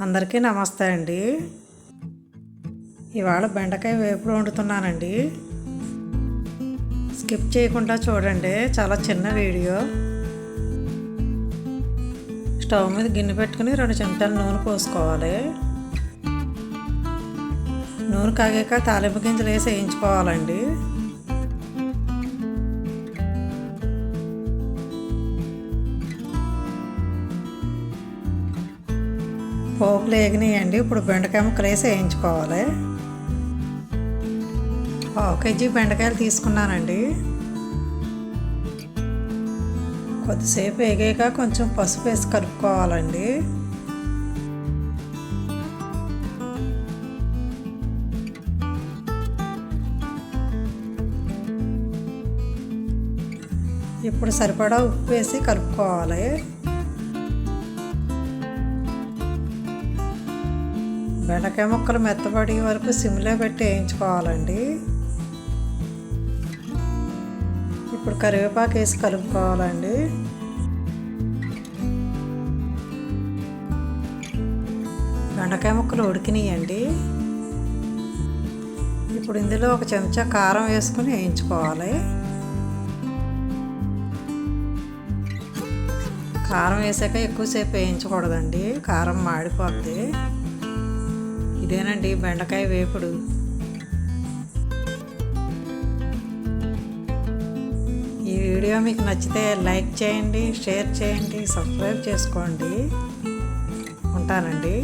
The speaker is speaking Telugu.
అందరికీ నమస్తే అండి. ఇవాళ బెండకాయ వేపుడు వండుతున్నానండి. స్కిప్ చేయకుండా చూడండి చాలా చిన్న వీడియో. స్టవ్ మీద గిన్నె పెట్టుకుని రెండు చెంచాలు నూనె పోసుకోవాలి. నూనె కాగాక తాలింపు గింజలు వేసి వేయించుకోవాలండి. పోపులు వేగినాయండి. ఇప్పుడు బెండకాయ ముక్కలు వేసి వేయించుకోవాలి. పావు కేజీ బెండకాయలు తీసుకున్నానండి. కొద్దిసేపు వేగాక కొంచెం పసుపు వేసి కలుపుకోవాలండి. ఇప్పుడు సరిపడా ఉప్పు వేసి కలుపుకోవాలి. బెండకాయ ముక్కలు మెత్తబడి వరకు సిమ్లో పెట్టి వేయించుకోవాలండి. ఇప్పుడు కరివేపాకు వేసి కలుపుకోవాలండి. బెండకాయ ముక్కలు ఉడికినాయండి. ఇప్పుడు ఇందులో ఒక చెంచా కారం వేసుకుని వేయించుకోవాలి. కారం వేసాక ఎక్కువసేపు వేయించకూడదండి. కారం మాడిపోద్ది. ఇదేనండి బెండకాయ వేపుడు. ఈ వీడియో మీకు నచ్చితే లైక్ చేయండి షేర్ చేయండి సబ్స్క్రైబ్ చేసుకోండి. ఉంటానండి.